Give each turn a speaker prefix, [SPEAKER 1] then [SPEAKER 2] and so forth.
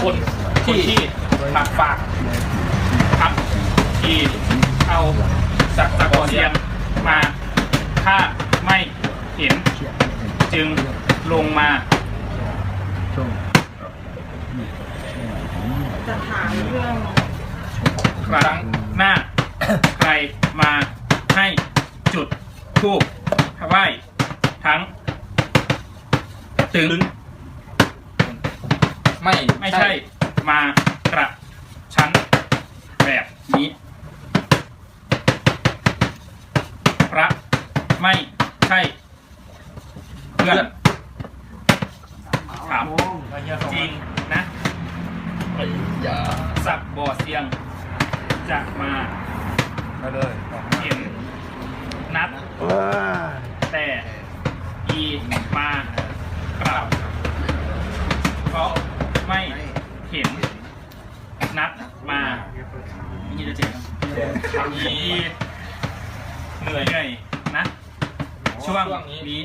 [SPEAKER 1] ขด
[SPEAKER 2] คนที่ผักฝากขับขี่เอาสักตะกอนเสียงมาถ้าไม่เห็น จึงลงมา
[SPEAKER 3] จะถามเรื่อง
[SPEAKER 2] ครั้งหน้า ใครมาให้จุดทูบไหว้ทั้ง ตึง
[SPEAKER 4] ไม่
[SPEAKER 2] ไม่ใช่ มากระชั้นแบบนี้ พระ ไม่ใช่ เพื่อนถามจริงนะ
[SPEAKER 4] อย่า
[SPEAKER 2] สักบ่อเสียง จะมา
[SPEAKER 4] มาเลยออกมา
[SPEAKER 2] เห็นนัดแต่อีมากลับเพราะไม่เห็นนัดมานี่จะเจ็บอี เหนื่อยเหนื่อยนะ ช่วงนี้